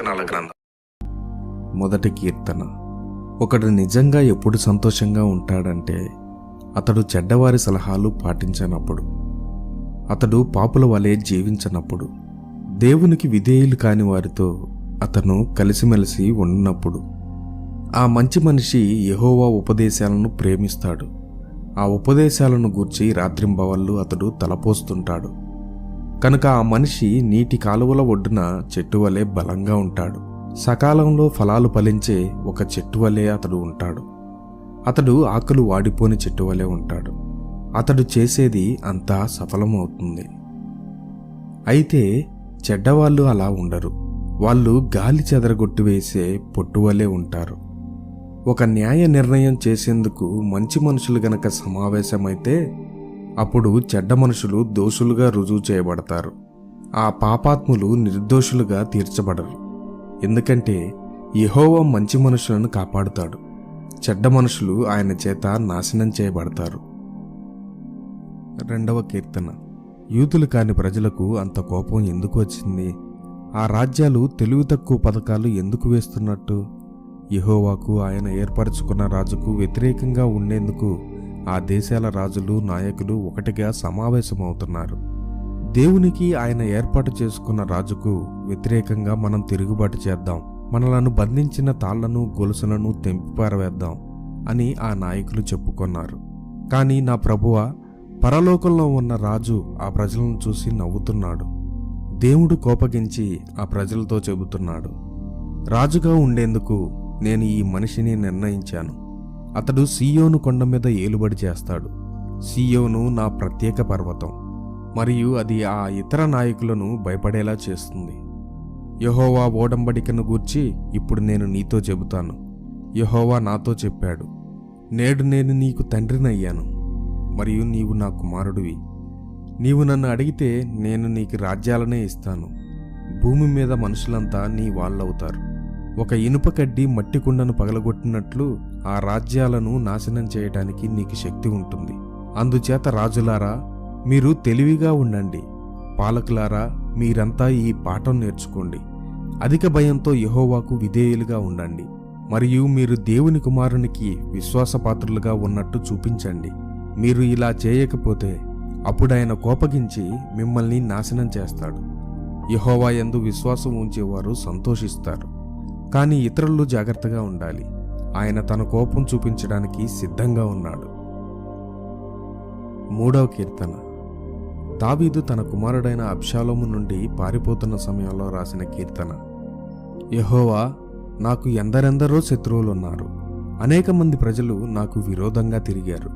కీర్తనల గ్రంథం. మొదటి కీర్తన. ఒకడు నిజంగా ఎప్పుడు సంతోషంగా ఉంటాడంటే అతడు చెడ్డవారి సలహాలు పాటించనప్పుడు అతడు పాపుల వలె జీవించనప్పుడు దేవునికి విధేయులు కాని వారితో అతను కలిసిమెలిసి ఉన్నప్పుడు ఆ మంచి మనిషి యహోవా ఉపదేశాలను ప్రేమిస్తాడు. ఆ ఉపదేశాలను గూర్చి రాత్రింబవళ్ళు అతడు తలపోస్తుంటాడు. కనుక ఆ మనిషి నీటి కాలువల ఒడ్డున చెట్టు వలె బలంగా ఉంటాడు. సకాలంలో ఫలాలు ఫలించే ఒక చెట్టు వలె అతడు ఉంటాడు. అతడు ఆకులు వాడిపోని చెట్టు వలె ఉంటాడు. అతడు చేసేది అంతా సఫలమవుతుంది. అయితే చెడ్డవాళ్ళు అలా ఉండరు. వాళ్ళు గాలి చెదరగొట్టి వేసే పొట్టువలే ఉంటారు. ఒక న్యాయ నిర్ణయం చేసేందుకు మంచి మనుషులు గనక సమావేశమైతే అప్పుడు చెడ్డ మనుషులు దోషులుగా రుజువు చేయబడతారు. ఆ పాపాత్ములు నిర్దోషులుగా తీర్చబడరు. ఎందుకంటే యహోవ మంచి మనుషులను కాపాడుతాడు. చెడ్డ మనుషులు ఆయన చేత నాశనం చేయబడతారు. రెండవ కీర్తన. యూతులు కాని ప్రజలకు అంత కోపం ఎందుకు వచ్చింది? ఆ రాజ్యాలు తెలివి తక్కువ పథకాలు ఎందుకు వేస్తున్నట్టు? యహోవాకు ఆయన ఏర్పరచుకున్న రాజుకు వ్యతిరేకంగా ఉండేందుకు ఆ దేశాల రాజులు నాయకులు ఒకటిగా సమావేశమవుతున్నారు. దేవునికి ఆయన ఏర్పాటు చేసుకున్న రాజుకు వ్యతిరేకంగా మనం తిరుగుబాటు చేద్దాం. మనలను బంధించిన తాళ్ళను గొలుసులను తెంపిపారవేద్దాం అని ఆ నాయకులు చెప్పుకొన్నారు. కానీ నా ప్రభువ పరలోకంలో ఉన్న రాజు ఆ ప్రజలను చూసి నవ్వుతున్నాడు. దేవుడు కోపగించి ఆ ప్రజలతో చెబుతున్నాడు రాజుగా ఉండేందుకు నేను ఈ మనిషిని నిర్ణయించాను. అతడు సీయోను కొండ మీద ఏలుబడి చేస్తాడు. సీయోను నా ప్రత్యేక పర్వతం మరియు అది ఆ ఇతర నాయకులను భయపడేలా చేస్తుంది. యహోవా ఓడంబడికను గూర్చి ఇప్పుడు నేను నీతో చెబుతాను. యహోవా నాతో చెప్పాడు నేడు నేను నీకు తండ్రినయ్యాను మరియు నీవు నా కుమారుడివి. నీవు నన్ను అడిగితే నేను నీకు రాజ్యాలనే ఇస్తాను. భూమి మీద మనుషులంతా నీ వాళ్ళవుతారు. ఒక ఇనుప కడ్డి మట్టి కుండను పగలగొట్టినట్లు ఆ రాజ్యాలను నాశనం చేయటానికి నీకు శక్తి ఉంటుంది. అందుచేత రాజులారా మీరు తెలివిగా ఉండండి. పాలకులారా మీరంతా ఈ పాఠం నేర్చుకోండి. అధిక భయంతో యహోవాకు విధేయులుగా ఉండండి. మరియు మీరు దేవుని కుమారునికి విశ్వాసపాత్రులుగా ఉన్నట్టు చూపించండి. మీరు ఇలా చేయకపోతే అప్పుడు ఆయన కోపగించి మిమ్మల్ని నాశనం చేస్తాడు. యహోవా ఎందు విశ్వాసం ఉంచేవారు సంతోషిస్తారు. కానీ ఇతరులు జాగ్రత్తగా ఉండాలి. ఆయన తన కోపం చూపించడానికి సిద్ధంగా ఉన్నాడు. మూడవ కీర్తన. దావీదు తన కుమారుడైన అబ్షాలోము నుండి పారిపోతున్న సమయంలో రాసిన కీర్తన. యహోవా నాకు ఎందరెందరో శత్రువులున్నారు. అనేక మంది ప్రజలు నాకు విరోధంగా తిరిగారు.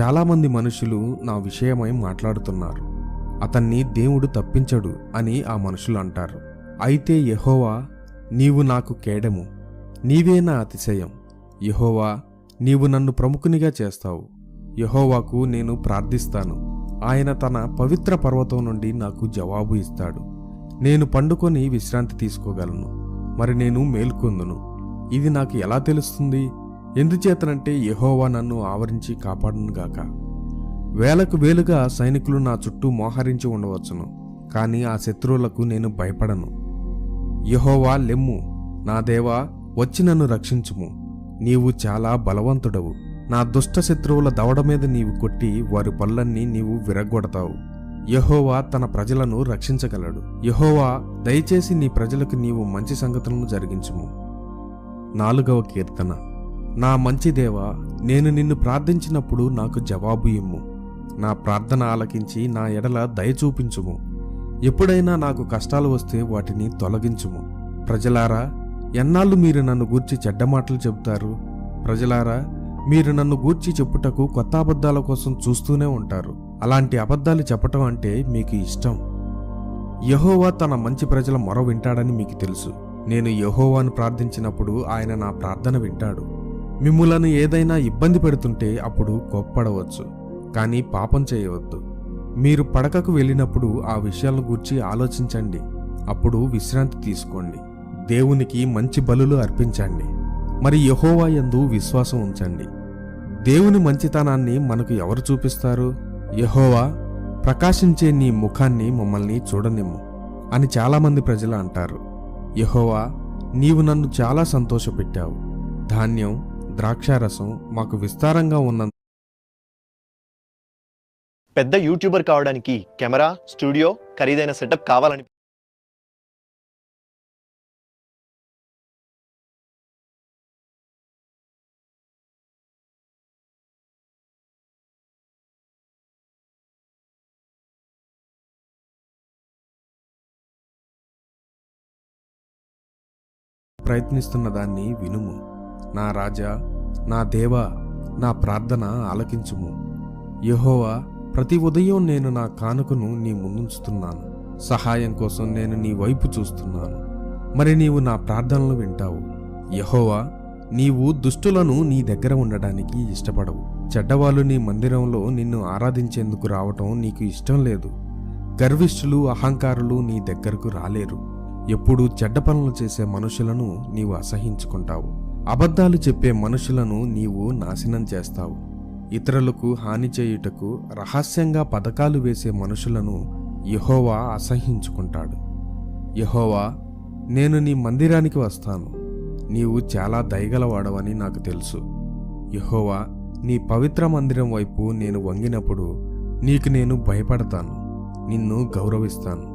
చాలామంది మనుషులు నా విషయమై మాట్లాడుతున్నారు. అతన్ని దేవుడు తప్పించడు అని ఆ మనుషులు అంటారు. అయితే యహోవా నీవు నాకు కేడము. నీవే నా అతిశయం. యహోవా నీవు నన్ను ప్రముఖునిగా చేస్తావు. యహోవాకు నేను ప్రార్థిస్తాను. ఆయన తన పవిత్ర పర్వతం నుండి నాకు జవాబు ఇస్తాడు. నేను పండుకొని విశ్రాంతి తీసుకోగలను. మరి నేను మేల్కొందును. ఇది నాకు ఎలా తెలుస్తుంది? ఎందుచేతనంటే యహోవా నన్ను ఆవరించి కాపాడునుగాక వేలకు వేలుగా సైనికులు నా చుట్టూ మోహరించి ఉండవచ్చును. కానీ ఆ శత్రువులకు నేను భయపడను. యహోవా లెమ్ము. నా దేవా వచ్చి నన్ను రక్షించుము. నీవు చాలా బలవంతుడవు. నా దుష్ట శత్రువుల దవడ మీద నీవు కొట్టి వారి పళ్ళన్నీ నీవు విరగొడతావు యహోవా తన ప్రజలను రక్షించగలడు. యహోవా దయచేసి నీ ప్రజలకు నీవు మంచి సంగతులను జరిగించుము. నాలుగవ కీర్తన. నా మంచి దేవా నేను నిన్ను ప్రార్థించినప్పుడు నాకు జవాబు ఇమ్ము. నా ప్రార్థన ఆలకించి నా ఎడల దయ చూపించుము. ఎప్పుడైనా నాకు కష్టాలు వస్తే వాటిని తొలగించుము. ప్రజలారా ఎన్నాళ్ళు మీరు నన్ను గూర్చి చెడ్డ మాటలు చెబుతారు? ప్రజలారా మీరు నన్ను గూర్చి చెప్పుటకు కొత్త అబద్ధాల కోసం చూస్తూనే ఉంటారు. అలాంటి అబద్ధాలు చెప్పటం అంటే మీకు ఇష్టం. యహోవా తన మంచి ప్రజల మొర వింటాడని మీకు తెలుసు. నేను యహోవాను ప్రార్థించినప్పుడు ఆయన నా ప్రార్థన వింటాడు. మిమ్ములను ఏదైనా ఇబ్బంది పెడుతుంటే అప్పుడు కోప్పడవచ్చు కానీ పాపం చేయవద్దు. మీరు పడకకు వెళ్ళినప్పుడు ఆ విషయాలను గూర్చి ఆలోచించండి. అప్పుడు విశ్రాంతి తీసుకోండి. దేవునికి మంచి బలులు అర్పించండి. మరి యహోవా యందు విశ్వాసం ఉంచండి. దేవుని మంచితనాన్ని మనకు ఎవరు చూపిస్తారు? యహోవా ప్రకాశించే నీ ముఖాన్ని మమ్మల్ని చూడనిమ్ము అని చాలామంది ప్రజలు అంటారు. యహోవా నీవు నన్ను చాలా సంతోషపెట్టావు. ధాన్యం ద్రాక్షారసం మాకు విస్తారంగా ఉన్న పెద్ద యూట్యూబర్ కావడానికి కెమెరా స్టూడియో ఖరీదైన సెటప్ కావాలని ప్రయత్నిస్తున్న దాన్ని వినుము. నా రాజా నా దేవా నా ప్రార్థన ఆలకించుము. యహోవా ప్రతి ఉదయం నేను నా కానుకను నీ ముందుంచుతున్నాను. సహాయం కోసం నేను నీ వైపు చూస్తున్నాను. మరి నీవు నా ప్రార్థనలు వింటావు. యహోవా నీవు దుష్టులను నీ దగ్గర ఉండడానికి ఇష్టపడవు. చెడ్డవాళ్ళు నీ మందిరంలో నిన్ను ఆరాధించేందుకు రావటం నీకు ఇష్టం లేదు. గర్విష్ఠులు అహంకారులు నీ దగ్గరకు రాలేరు. ఎప్పుడూ చెడ్డ పనులు చేసే మనుషులను నీవు అసహించుకుంటావు. అబద్ధాలు చెప్పే మనుషులను నీవు నాశనం చేస్తావు. ఇతరులకు హాని చేయుటకు రహస్యంగా పథకాలు వేసే మనుషులను యహోవా అసహించుకుంటాడు. యహోవా నేను నీ మందిరానికి వస్తాను. నీవు చాలా దయగలవాడవని నాకు తెలుసు. యహోవా నీ పవిత్ర మందిరం వైపు నేను వంగినప్పుడు నీకు నేను భయపడతాను. నిన్ను గౌరవిస్తాను.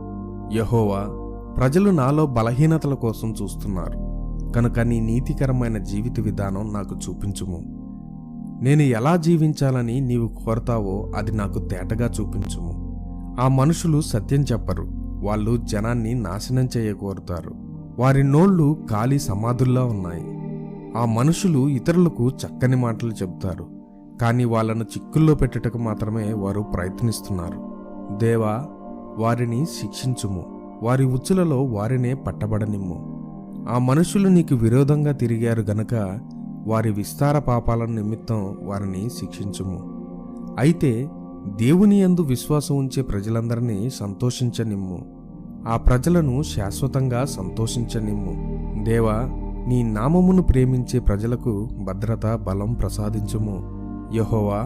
యహోవా ప్రజలు నాలో బలహీనతల కోసం చూస్తున్నారు. కనుక నీ నీతికరమైన జీవిత విధానం నాకు చూపించుము. నేను ఎలా జీవించాలని నీవు కోరతావో అది నాకు తేటగా చూపించుము. ఆ మనుషులు సత్యం చెప్పరు. వాళ్ళు జనాన్ని నాశనం చేయకోరుతారు వారి నోళ్ళు ఖాళీ సమాధుల్లా ఉన్నాయి. ఆ మనుషులు ఇతరులకు చక్కని మాటలు చెబుతారు. కానీ వాళ్ళను చిక్కుల్లో పెట్టుటకు మాత్రమే వారు ప్రయత్నిస్తున్నారు. దేవా వారిని శిక్షించుము. వారి ఉచ్చులలో వారినే పట్టబడనిమ్ము. ఆ మనుషులు నీకు విరోధంగా తిరిగారు గనక వారి విస్తార పాపాల నిమిత్తం వారిని శిక్షించుము. అయితే దేవుని యందు విశ్వాసం ఉంచే ప్రజలందరినీ సంతోషించనిమ్ము. ఆ ప్రజలను శాశ్వతంగా సంతోషించనిమ్ము. దేవా నీ నామమును ప్రేమించే ప్రజలకు భద్రత బలం ప్రసాదించుము. యహోవా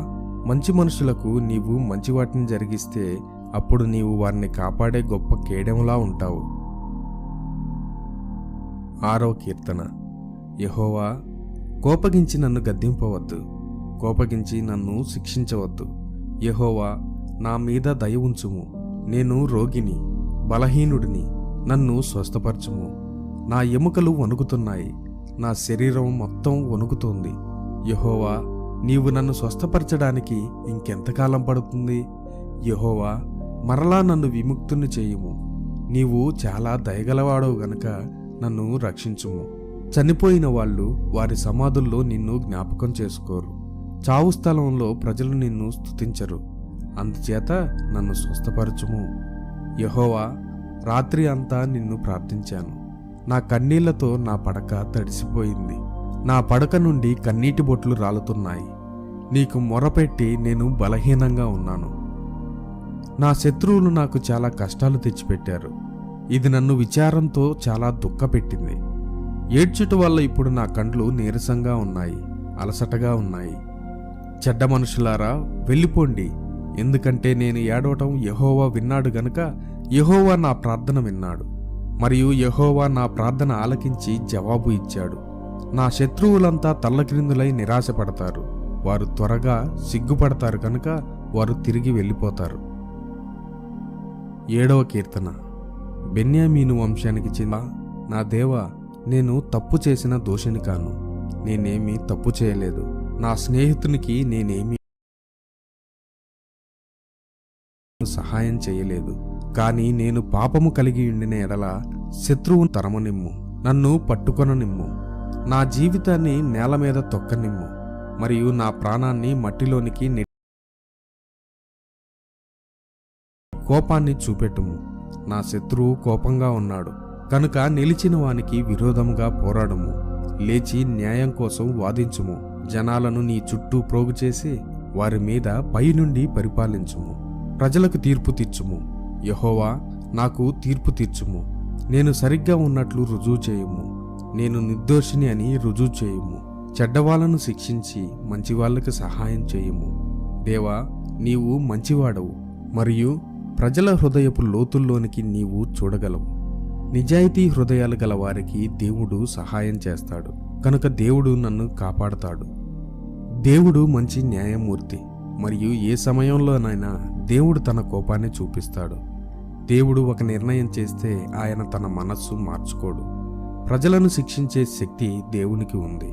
మంచి మనుషులకు నీవు మంచి వాటిని జరిగిస్తే అప్పుడు నీవు వారిని కాపాడే గొప్ప కేడెంలా ఉంటావు. ఆరో కీర్తన. యహోవా కోపగించి నన్ను గద్దింపవద్దు. కోపగించి నన్ను శిక్షించవద్దు. యహోవా నా మీద దయ ఉంచుము. నేను రోగిని బలహీనుడిని నన్ను స్వస్థపరచుము. నా ఎముకలు వణుకుతున్నాయి. నా శరీరం మొత్తం వణుకుతోంది. యహోవా నీవు నన్ను స్వస్థపరచడానికి ఇంకెంతకాలం పడుతుంది? యహోవా మరలా నన్ను విముక్తుని చేయుము. నీవు చాలా దయగలవాడవు గనక నన్ను రక్షించుము. చనిపోయిన వాళ్ళు వారి సమాధుల్లో నిన్ను జ్ఞాపకం చేసుకోరు. చావు స్థలంలో ప్రజలు నిన్ను స్థుతించరు అందుచేత నన్ను స్వస్థపరచుము. యహోవా రాత్రి అంతా నిన్ను ప్రార్థించాను. నా కన్నీళ్ళతో నా పడక తడిసిపోయింది. నా పడక నుండి కన్నీటి బొట్లు రాలుతున్నాయి. నీకు మొరపెట్టి నేను బలహీనంగా ఉన్నాను. నా శత్రువులు నాకు చాలా కష్టాలు తెచ్చిపెట్టారు. ఇది నన్ను విచారంతో చాలా దుఃఖపెట్టింది. ఏడ్చుట వల్ల ఇప్పుడు నా కండ్లు నీరసంగా ఉన్నాయి అలసటగా ఉన్నాయి. చెడ్డ మనుషులారా వెళ్ళిపోండి. ఎందుకంటే నేను ఏడవటం యహోవా విన్నాడు గనుక యహోవా నా ప్రార్థన విన్నాడు. మరియు యహోవా నా ప్రార్థన ఆలకించి జవాబు ఇచ్చాడు. నా శత్రువులంతా తల్లక్రిందులై నిరాశపడతారు. వారు త్వరగా సిగ్గుపడతారు కనుక వారు తిరిగి వెళ్ళిపోతారు. ఏడవ కీర్తన. బెన్యామీను వంశానికి చెందిన నా దేవ నేను తప్పు చేసిన దోషిని కాను. నేనేమీ తప్పు చేయలేదు. నా స్నేహితునికి నేనేమీ సహాయం చేయలేదు. కానీ నేను పాపము కలిగి ఉండిన ఎడల శత్రువును తరమనిమ్ము. నన్ను పట్టుకొననిమ్ము. నా జీవితాన్ని నేల మీద తొక్కనిమ్ము. మరియు నా ప్రాణాన్ని మట్టిలోనికి కోపాన్ని చూపెట్టుము. నా శత్రువు కోపంగా ఉన్నాడు. కనుక నిలిచిన వానికి విరోధముగా పోరాడము. లేచి న్యాయం కోసం వాదించుము. జనాలను నీ చుట్టూ ప్రోగు చేసి వారి మీద పైనుండి పరిపాలించుము. ప్రజలకు తీర్పు తీర్చుము యహోవా నాకు తీర్పు తీర్చుము నేను సరిగ్గా ఉన్నట్లు రుజువు చేయము. నేను నిర్దోషిని అని రుజువు చేయము. చెడ్డవాళ్ళను శిక్షించి మంచివాళ్ళకు సహాయం చేయము. దేవా నీవు మంచివాడవు. మరియు ప్రజల హృదయపు లోతుల్లోనికి నీవు చూడగలవు. నిజాయితీ హృదయాలు గల వారికి దేవుడు సహాయం చేస్తాడు. కనుక దేవుడు నన్ను కాపాడతాడు. దేవుడు మంచి న్యాయమూర్తి మరియు ఏ సమయంలోనైనా దేవుడు తన కోపాన్ని చూపిస్తాడు. దేవుడు ఒక నిర్ణయం చేస్తే ఆయన తన మనస్సు మార్చుకోడు. ప్రజలను శిక్షించే శక్తి దేవునికి ఉంది.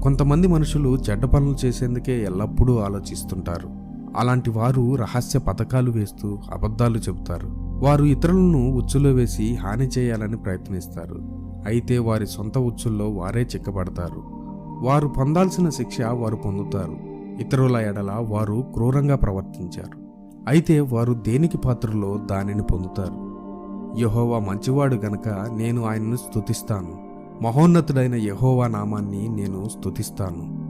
కొంతమంది మనుషులు చెడ్డ పనులు చేసేందుకే ఎల్లప్పుడూ ఆలోచిస్తుంటారు. అలాంటి వారు రహస్య పథకాలు వేస్తూ అబద్ధాలు చెబుతారు. వారు ఇతరులను ఉచ్చులో వేసి హాని చేయాలని ప్రయత్నిస్తారు. అయితే వారి సొంత ఉచ్చుల్లో వారే చిక్కబడతారు. వారు పొందాల్సిన శిక్ష వారు పొందుతారు. ఇతరుల ఎడల వారు క్రూరంగా ప్రవర్తించారు. అయితే వారు దేనికి పాత్రలో దానిని పొందుతారు? యహోవా మంచివాడు గనక నేను ఆయనను స్తుతిస్తాను. మహోన్నతుడైన యహోవా నామాన్ని నేను స్తుతిస్తాను.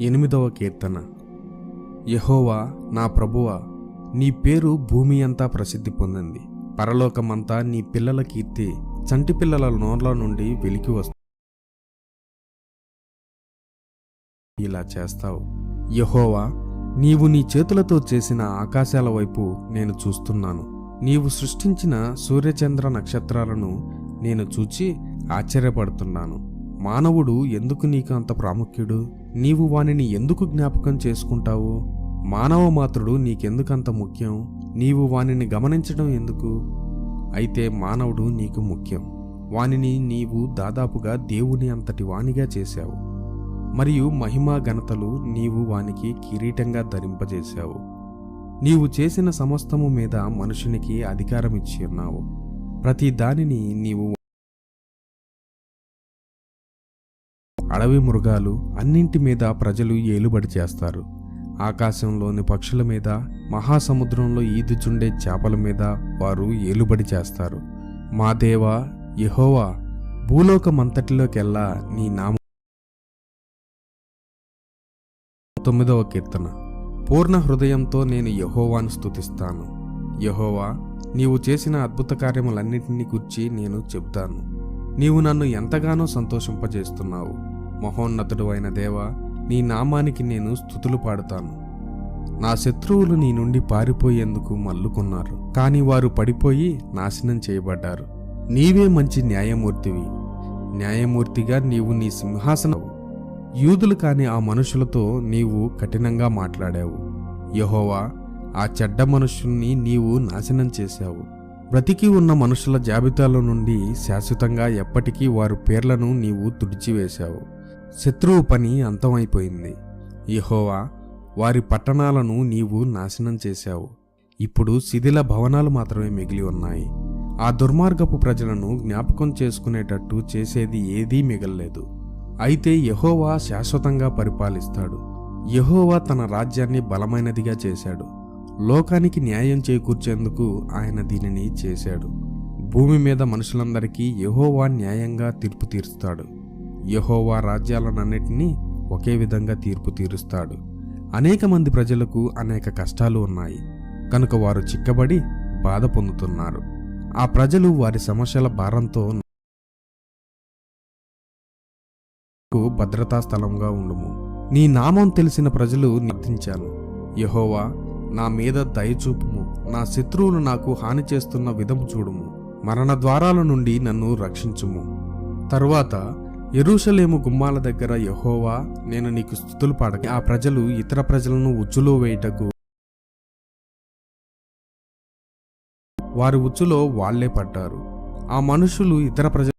ఎనిమిదవ కీర్తన. యహోవా నా ప్రభువ నీ పేరు భూమి అంతా ప్రసిద్ధి పొందింది. పరలోకమంతా నీ పిల్లల కీర్తి చంటి పిల్లల నోర్ల నుండి వెలికి వస్తుంది ఇలా చేస్తావు. యహోవా నీవు నీ చేతులతో చేసిన ఆకాశాల వైపు నేను చూస్తున్నాను. నీవు సృష్టించిన సూర్యచంద్ర నక్షత్రాలను నేను చూచి ఆశ్చర్యపడుతున్నాను. మానవుడు ఎందుకు నీకు అంత ప్రాముఖ్యుడు? నీవు వానిని ఎందుకు జ్ఞాపకం చేసుకుంటావు? మానవ మాత్రుడు నీకెందుకంత ముఖ్యం? నీవు వానిని గమనించడం ఎందుకు? అయితే మానవుడు నీకు ముఖ్యం. వానిని నీవు దాదాపుగా దేవుని అంతటి వానిగా చేశావు. మరియు మహిమా ఘనతలు నీవు వానికి కిరీటంగా ధరింపజేశావు. నీవు చేసిన సమస్తము మీద మనుషునికి అధికారం ఇచ్చి ఉన్నావు. ప్రతి దానిని నీవు అడవి మృగాలు అన్నింటి మీద ప్రజలు ఏలుబడి చేస్తారు. ఆకాశంలోని పక్షుల మీద మహాసముద్రంలో ఈదుచుండే చేపల మీద వారు ఏలుబడి చేస్తారు. మా దేవా యహోవా భూలోకమంతటిలోకెల్లా నీ నామ తొమ్మిదవ కీర్తన. పూర్ణ హృదయంతో నేను యహోవాను స్థుతిస్తాను యహోవా నీవు చేసిన అద్భుత కార్యములన్నింటినీ గుర్చి నేను చెబుతాను. నీవు నన్ను ఎంతగానో సంతోషింపజేస్తున్నావు. మహోన్నతుడు అయిన దేవా నీ నామానికి నేను స్థుతులు పాడుతాను. నా శత్రువులు నీ నుండి పారిపోయేందుకు మల్లుకున్నారు. కాని వారు పడిపోయి నాశనం చేయబడ్డారు. నీవే మంచి న్యాయమూర్తివి. న్యాయమూర్తిగా నీవు నీ సింహాసనం యూదులు కాని ఆ మనుషులతో నీవు కఠినంగా మాట్లాడావు. యహోవా ఆ చెడ్డ మనుషుల్ని నీవు నాశనం చేశావు. బ్రతికి ఉన్న మనుషుల జాబితాలో నుండి శాశ్వతంగా ఎప్పటికీ వారి పేర్లను నీవు తుడిచివేశావు. శత్రువు పని అంతమైపోయింది. యహోవా వారి పట్టణాలను నీవు నాశనం చేశావు. ఇప్పుడు శిథిల భవనాలు మాత్రమే మిగిలి ఉన్నాయి. ఆ దుర్మార్గపు ప్రజలను జ్ఞాపకం చేసుకునేటట్టు చేసేది ఏదీ మిగల్లేదు. అయితే యహోవా శాశ్వతంగా పరిపాలిస్తాడు. యహోవా తన రాజ్యాన్ని బలమైనదిగా చేశాడు. లోకానికి న్యాయం చేకూర్చేందుకు ఆయన దీనిని చేశాడు. భూమి మీద మనుషులందరికీ యహోవా న్యాయంగా తీర్పు తీరుస్తాడు. యహోవా రాజ్యాలనన్నిటినీ ఒకే విధంగా తీర్పు తీరుస్తాడు. అనేక మంది ప్రజలకు అనేక కష్టాలు ఉన్నాయి. కనుక వారు చిక్కబడి బాధ పొందుతున్నారు. ఆ ప్రజలు వారి సమస్యల భారంతో భద్రతా స్థలంగా ఉండుము. నీ నామం తెలిసిన ప్రజలు నిర్దించాను యహోవా నా మీద దయచూపుము నా శత్రువులు నాకు హాని చేస్తున్న విధము చూడుము. మరణ ద్వారాల నుండి నన్ను రక్షించుము. తరువాత ఎరుషలేము గుమ్మాల దగ్గర యహోవా నేను నీకు స్థుతులు పాడక ఆ ప్రజలు ఇతర ప్రజలను ఉచ్చులో వేయుటకు వారి ఉచ్చులో వాళ్ళే పడ్డారు. ఆ మనుషులు ఇతర ప్రజలు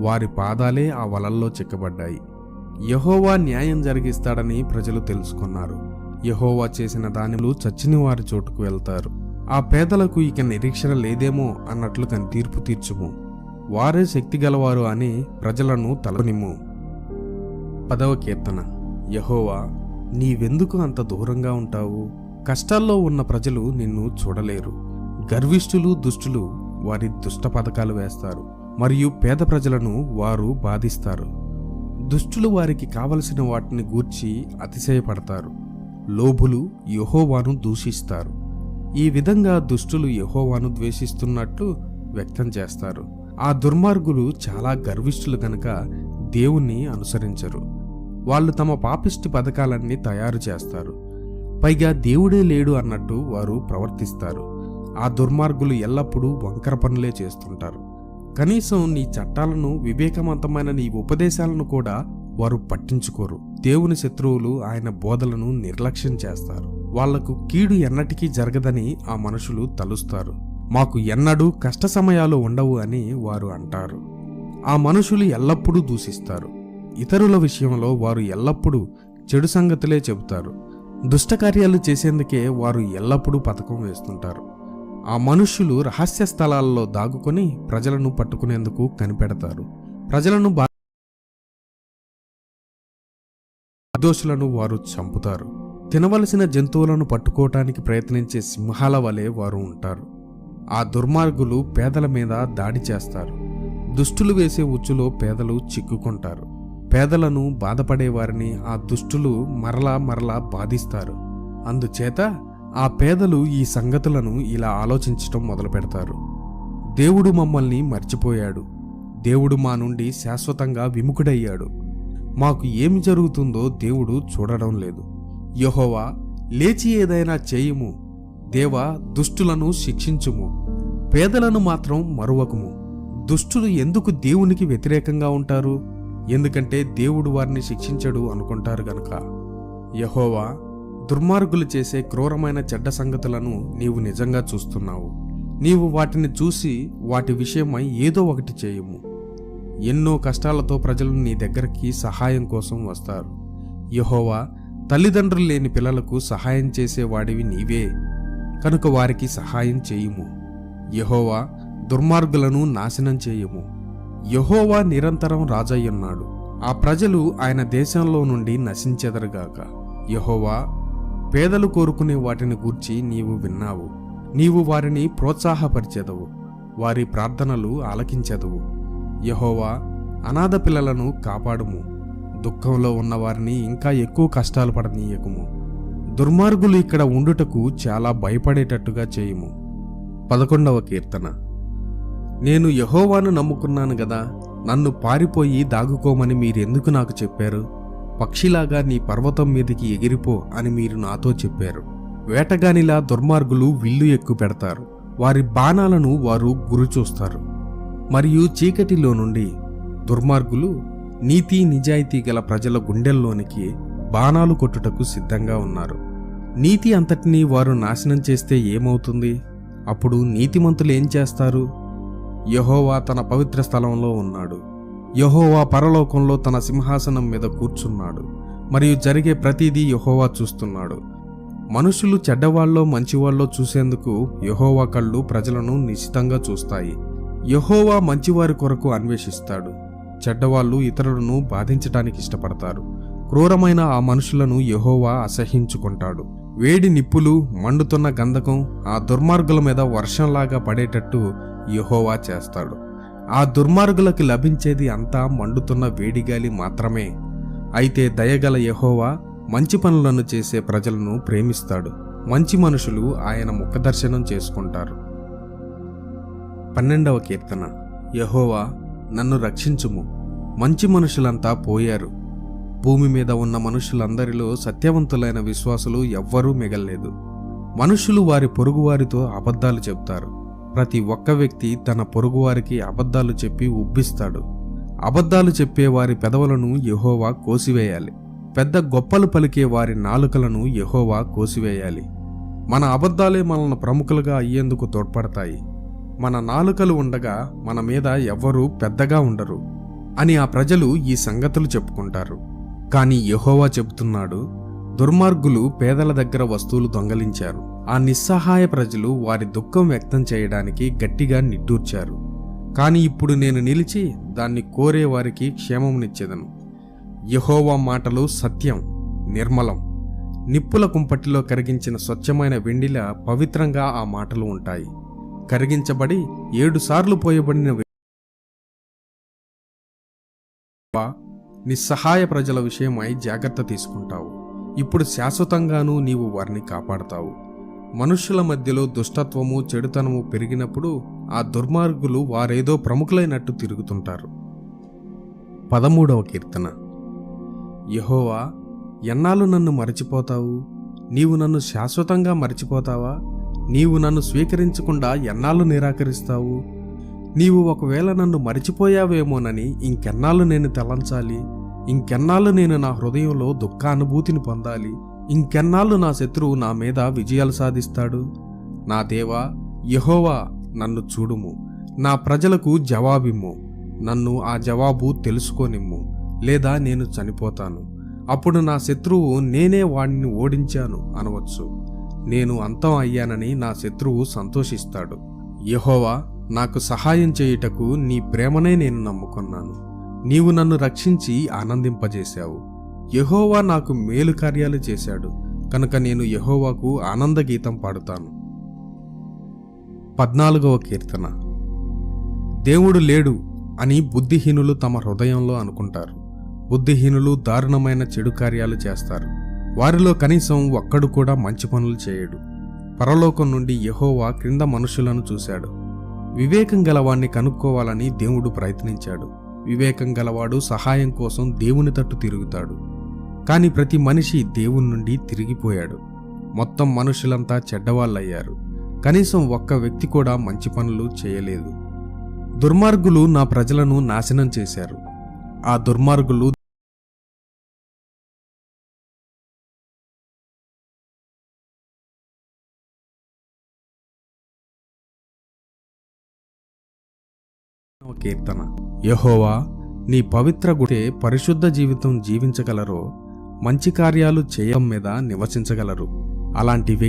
వారి పాదాలే ఆ వలల్లో చిక్కబడ్డాయి. యహోవా న్యాయం జరిగిస్తాడని ప్రజలు తెలుసుకున్నారు. యహోవా చేసిన దానిలు చచ్చిన వారి చోటుకు వెళ్తారు. ఆ పేదలకు ఇక నిరీక్షణ లేదేమో అన్నట్లు తన తీర్పు తీర్చుము. వారే శక్తి గలవారు అని ప్రజలను తలనిమ్ము పదవ కీర్తన. యహోవా నీవెందుకు అంత దూరంగా ఉంటావు? కష్టాల్లో ఉన్న ప్రజలు నిన్ను చూడలేరు. గర్విష్ఠులు దుష్టులు వారి దుష్ట పథకాలు వేస్తారు. మరియు పేద ప్రజలను వారు బాధిస్తారు. దుష్టులు వారికి కావలసిన వాటిని గూర్చి అతిశయపడతారు. లోభులు యహోవాను దూషిస్తారు. ఈ విధంగా దుష్టులు యహోవాను ద్వేషిస్తున్నట్లు వ్యక్తం చేస్తారు. ఆ దుర్మార్గులు చాలా గర్విష్ఠులు గనక దేవుణ్ణి అనుసరించరు. వాళ్ళు తమ పాపిష్టి పథకాలన్నీ తయారు చేస్తారు. పైగా దేవుడే లేడు అన్నట్టు వారు ప్రవర్తిస్తారు. ఆ దుర్మార్గులు ఎల్లప్పుడూ వంకర పనులే చేస్తుంటారు. కనీసం నీ చట్టాలను వివేకవంతమైన నీ ఉపదేశాలను కూడా వారు పట్టించుకోరు. దేవుని శత్రువులు ఆయన బోధలను నిర్లక్ష్యం చేస్తారు. వాళ్ళకు కీడు ఎన్నటికీ జరగదని ఆ మనుషులు తలుస్తారు. మాకు ఎన్నడూ కష్ట సమయాలు ఉండవు అని వారు అంటారు. ఆ మనుషులు ఎల్లప్పుడూ దూషిస్తారు. ఇతరుల విషయంలో వారు ఎల్లప్పుడూ చెడు సంగతులే చెబుతారు. దుష్టకార్యాలు చేసేందుకే వారు ఎల్లప్పుడూ పథకం వేస్తుంటారు. ఆ మనుష్యులు రహస్య స్థలాల్లో దాగుకొని ప్రజలను పట్టుకునేందుకు కనిపెడతారు. ప్రజలను బా- వారు చంపుతారు. తినవలసిన జంతువులను పట్టుకోవటానికి ప్రయత్నించే సింహాల వలె వారు ఉంటారు. ఆ దుర్మార్గులు పేదల మీద దాడి చేస్తారు. దుష్టులు వేసే ఉచ్చులో పేదలు చిక్కుకుంటారు. పేదలను బాధపడేవారిని ఆ దుష్టులు మరలా మరలా బాధిస్తారు. అందుచేత ఆ పేదలు ఈ సంగతులను ఇలా ఆలోచించటం మొదలు పెడతారు దేవుడు మమ్మల్ని మర్చిపోయాడు. దేవుడు మా నుండి శాశ్వతంగా విముఖుడయ్యాడు. మాకు ఏమి జరుగుతుందో దేవుడు చూడడం లేదు. యహోవా లేచి ఏదైనా చేయము. దేవా దుష్టులను శిక్షించుము. పేదలను మాత్రం మరువకుము. దుష్టులు ఎందుకు దేవునికి వ్యతిరేకంగా ఉంటారు? ఎందుకంటే దేవుడు వారిని శిక్షించడు అనుకుంటారు గనుక. యహోవా దుర్మార్గులు చేసే క్రూరమైన చెడ్డ సంగతులను నీవు నిజంగా చూస్తున్నావు. నీవు వాటిని చూసి వాటి విషయమై ఏదో ఒకటి చేయము. ఎన్నో కష్టాలతో ప్రజలు నీ దగ్గరికి సహాయం కోసం వస్తారు. యహోవా తల్లిదండ్రులు లేని పిల్లలకు సహాయం చేసేవాడివి నీవే. కనుక వారికి సహాయం చేయుము. యహోవా దుర్మార్గులను నాశనం చేయము. యహోవా నిరంతరం రాజయ్యున్నాడు. ఆ ప్రజలు ఆయన దేశంలో నుండి నశించెదరుగాక. యహోవా పేదలు కోరుకునే వాటిని గూర్చి నీవు విన్నావు. నీవు వారిని ప్రోత్సాహపరిచెదవు. వారి ప్రార్థనలు ఆలకించెదవు. యహోవా అనాథ పిల్లలను కాపాడుము. దుఃఖంలో ఉన్నవారిని ఇంకా ఎక్కువ కష్టాలు పడనీయకుము. దుర్మార్గులు ఇక్కడ ఉండుటకు చాలా భయపడేటట్టుగా చేయము. పదకొండవ కీర్తన. నేను యహోవాను నమ్ముకున్నాను గదా నన్ను పారిపోయి దాగుకోమని మీరెందుకు నాకు చెప్పారు? పక్షిలాగా నీ పర్వతం మీదికి ఎగిరిపో అని మీరు నాతో చెప్పారు. వేటగానిలా దుర్మార్గులు విల్లు ఎక్కు పెడతారు. వారి బాణాలను వారు గురిచూస్తారు మరియు చీకటిలో నుండి దుర్మార్గులు నీతి నిజాయితీ గల ప్రజల గుండెల్లోనికి బాణాలు కొట్టుటకు సిద్ధంగా ఉన్నారు. నీతి అంతటినీ వారు నాశనం చేస్తే ఏమవుతుంది? అప్పుడు నీతిమంతులు ఏం చేస్తారు? యహోవా తన పవిత్ర స్థలంలో ఉన్నాడు. యహోవా పరలోకంలో తన సింహాసనం మీద కూర్చున్నాడు. మరియు జరిగే ప్రతిదీ యహోవా చూస్తున్నాడు. మనుషులు చెడ్డవాళ్ళో మంచివాళ్ళో చూసేందుకు యహోవా కళ్ళు ప్రజలను నిశ్చితంగా చూస్తాయి. యహోవా మంచివారి కొరకు అన్వేషిస్తాడు. చెడ్డవాళ్ళు ఇతరులను బాధించటానికి ఇష్టపడతారు. క్రూరమైన ఆ మనుషులను యహోవా అసహించుకుంటాడు వేడి నిప్పులు మండుతున్న గంధకం ఆ దుర్మార్గుల మీద వర్షంలాగా పడేటట్టు యహోవా చేస్తాడు. ఆ దుర్మార్గులకు లభించేది అంతా మండుతున్న వేడిగాలి మాత్రమే. అయితే దయగల యహోవా మంచి పనులను చేసే ప్రజలను ప్రేమిస్తాడు. మంచి మనుషులు ఆయన ముఖదర్శనం చేసుకుంటారు. పన్నెండవ కీర్తన. యహోవా నన్ను రక్షించుము. మంచి మనుషులంతా పోయారు. భూమి మీద ఉన్న మనుషులందరిలో సత్యవంతులైన విశ్వాసులు ఎవ్వరూ మిగల్లేదు. మనుషులు వారి పొరుగువారితో అబద్ధాలు చెప్తారు. ప్రతి ఒక్క వ్యక్తి తన పొరుగువారికి అబద్ధాలు చెప్పి ఉబ్బిస్తాడు. అబద్ధాలు చెప్పే వారి పెదవులను యహోవా కోసివేయాలి. పెద్ద గొప్పలు పలికే వారి నాలుకలను యహోవా కోసివేయాలి. మన అబద్ధాలే మనల్ని ప్రముఖులుగా అయ్యేందుకు తోడ్పడతాయి. మన నాలుకలు ఉండగా మన మీద ఎవ్వరూ పెద్దగా ఉండరు అని ఆ ప్రజలు ఈ సంగతులు చెప్పుకుంటారు. కాని యహోవా చెబుతున్నాడు దుర్మార్గులు పేదల దగ్గర వస్తువులు దొంగలించారు. ఆ నిస్సహాయ ప్రజలు వారి దుఃఖం వ్యక్తం చేయడానికి గట్టిగా నిట్టూర్చారు. కానీ ఇప్పుడు నేను నిలిచి దాన్ని కోరే వారికి క్షేమమునిచ్చేదను. యహోవా మాటలు సత్యం నిర్మలం. నిప్పుల కుంపటిలో కరిగించిన స్వచ్ఛమైన వెండిలా పవిత్రంగా ఆ మాటలు ఉంటాయి. కరిగించబడి ఏడుసార్లు పోయబడిన నిస్సహాయ ప్రజల విషయమై జాగ్రత్త తీసుకుంటావు. ఇప్పుడు శాశ్వతంగానూ నీవు వారిని కాపాడతావు. మనుష్యుల మధ్యలో దుష్టత్వము చెడుతనము పెరిగినప్పుడు ఆ దుర్మార్గులు వారేదో ప్రముఖులైనట్టు తిరుగుతుంటారు. పదమూడవ కీర్తన. యహోవా ఎన్నాళ్ళు నన్ను మరచిపోతావు? నీవు నన్ను శాశ్వతంగా మర్చిపోతావా? నీవు నన్ను స్వీకరించకుండా ఎన్నాళ్ళు నిరాకరిస్తావు? నీవు ఒకవేళ నన్ను మరిచిపోయావేమోనని ఇంకెన్నాళ్ళు నేను తలంచాలి. ఇంకెన్నాళ్ళు నేను నా హృదయంలో దుఃఖానుభూతిని పొందాలి. ఇంకెన్నాళ్ళు నా శత్రువు నా మీద విజయాలు సాధిస్తాడు. నా దేవా యహోవా నన్ను చూడుము. నా ప్రజలకు జవాబిమ్ము. నన్ను ఆ జవాబు తెలుసుకోనిమ్ము. లేదా నేను చనిపోతాను. అప్పుడు నా శత్రువు నేనే వాడిని ఓడించాను అనవచ్చు. నేను అంతం అయ్యానని నా శత్రువు సంతోషిస్తాడు. యహోవా నాకు సహాయం చేయుటకు నీ ప్రేమనే నేను నమ్ముకున్నాను. నీవు నన్ను రక్షించి ఆనందింపజేశావు. యహోవా నాకు మేలు కార్యాలు చేశాడు. కనుక నేను యహోవాకు ఆనందగీతం పాడుతాను. పద్నాలుగవ కీర్తన. దేవుడు లేడు అని బుద్ధిహీనులు తమ హృదయంలో అనుకుంటారు. బుద్ధిహీనులు దారుణమైన చెడు కార్యాలు చేస్తారు. వారిలో కనీసం ఒక్కడు కూడా మంచి పనులు చేయడు. పరలోకం నుండి యహోవా క్రింద మనుషులను చూశాడు. వివేకం గలవాణ్ణి కనుక్కోవాలని దేవుడు ప్రయత్నించాడు. వివేకం గలవాడు సహాయం కోసం దేవుని తట్టు తిరుగుతాడు. కాని ప్రతి మనిషి దేవుని నుండి తిరిగిపోయాడు. మొత్తం మనుషులంతా చెడ్డవాళ్ళయ్యారు. కనీసం ఒక్క వ్యక్తి కూడా మంచి పనులు చేయలేదు. దుర్మార్గులు నా ప్రజలను నాశనం చేశారు. ఆ దుర్మార్గులు కీర్తన. యహోవా నీ పవిత్ర గుడే పరిశుద్ధ జీవితం జీవించగలరో మంచి కార్యాలు చేయడం మీద నివసించగలరు. అలాంటి